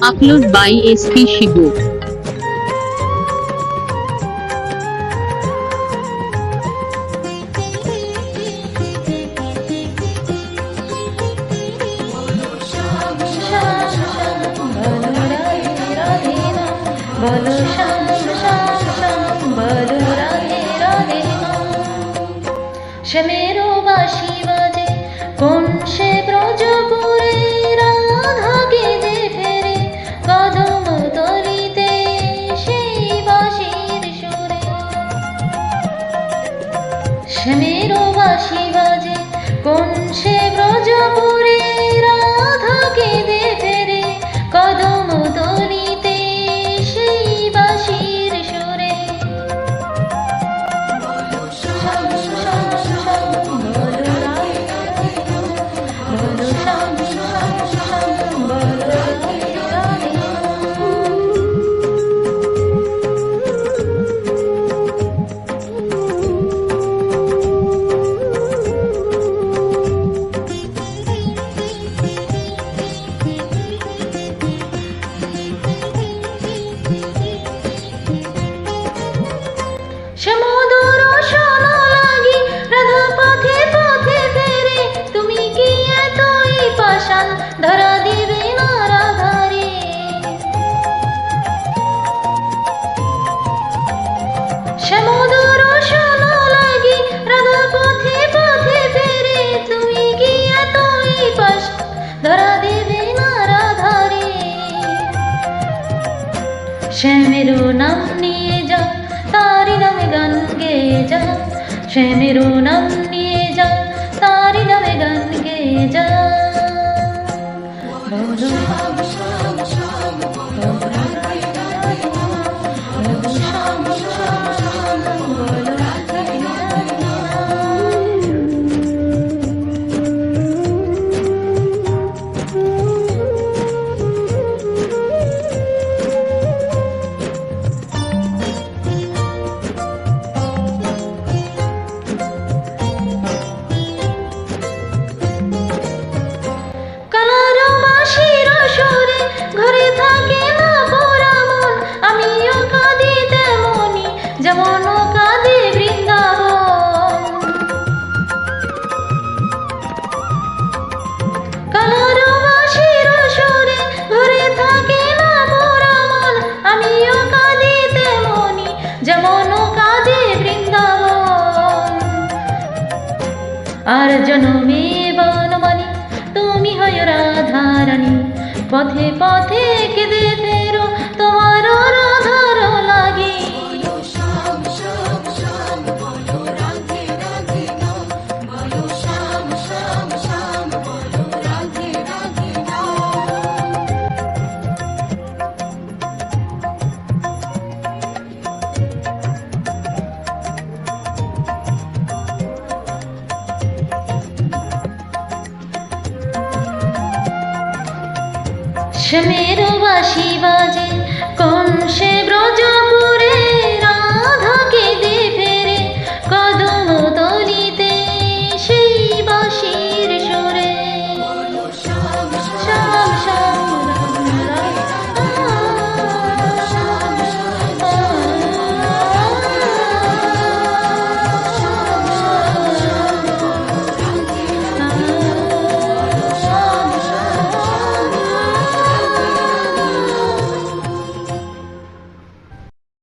Upload by SP Shibu. বলো শ্যাম শ্যাম শ্যাম বলো রাধে রাধে শ্যামেরও বাসি বাজে কোন সে মেরো বাসি কোন সে ব্রজপুরে রাধাকে দে শ্যামেরু নাম নিয়ে যা, তারি নামে গান গেয়ে যা। শ্যামেরু নাম নিয়ে যা, তারি নামে গান গেয়ে যা। বলো আর জনমে বনমানি তুমি হয় রাধারানি। পথে পথে কেঁদে কাশ্মীর বাসি বাজে কোন সে ব্রজপুর